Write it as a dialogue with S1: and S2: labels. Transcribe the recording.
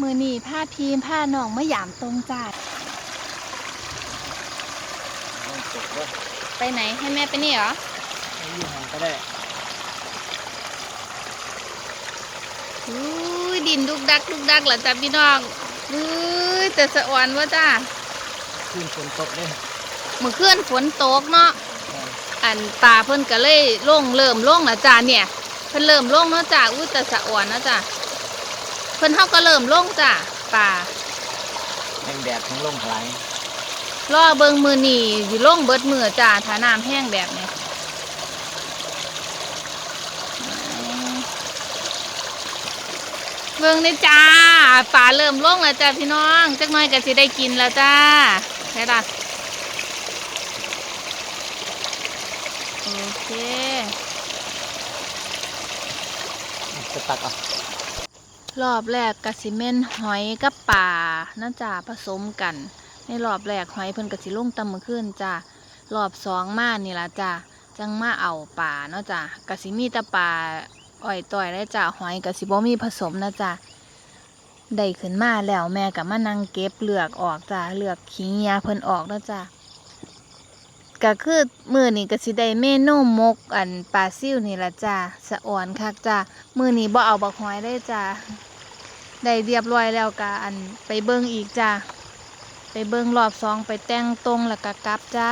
S1: มือนี่ผ้าพีมผ้าน้องมะหยามตรงจ้า
S2: ต้องจบว่า
S1: ไปไหนให้แม่ไปนี่เหรอ
S2: ไม่ยืมหันก็ได้
S1: อุ้ยดินดุกดักดุกดักเหรอจ้าพี่น้องอุ้ยแต่สะอ่อนวะจ้า
S2: ขึ้นฝนตกเลย
S1: มือเคลื่อนฝนตกเนาะอันป่าเพิ่นก็เลยล่งเริ่มล่งนะจ้าเนี่ยเพิ่นเริ่มล่งเนาะจ้าอุ้ยแต่สะอ่อนนะจ้า เพิ่นเฮาก็เริ่มล่งจ้าป่า
S2: แดงแดดทั้งลมไหลาย
S1: รอเบิงมือนี่อยู่ล่งเบิดมือจ้าถ้าน้ำแห้งแบบนี้เบิงนี่จ้าป่าเริ่มล่งแล้วจ้าพี่น้องจักหน่อยก็สิได้กินแล้วจ้าใช่ล่ะโอเค
S2: จะตักเอา
S1: รอบแรกกะสิเม่นหอยกับป่าน่าจะผสมกัน ในรอบแรกหอยเพิ่นกะสิลงตำมือขึ้นจ้ารอบสองมานี่ละจ้าจังมาเอาป่าเนาะจ้ากะสิมีแต่ป่าอ่อยต่อยได้จ้าหอยกะสิบ่มีผสมนะจ้าได้ขึ้นมาแล้วแม่กับมานั่งเก็บเลือกออกจ้าเลือกขี้เหงียเพิ่นออกนะจ้า ก็คือมือนี่ก็สิได้เมนูมกอันปลาซิ่วนี่ละจ้าสะอ่อนคักจ้ามือนี้บ่เอาบักหอยได้จ้าได้เรียบร้อยแล้วก็อันไปเบิ่งอีกจ้าไปเบิ่งรอบสองไปแต่งตรงแล้วก็กลับจ้า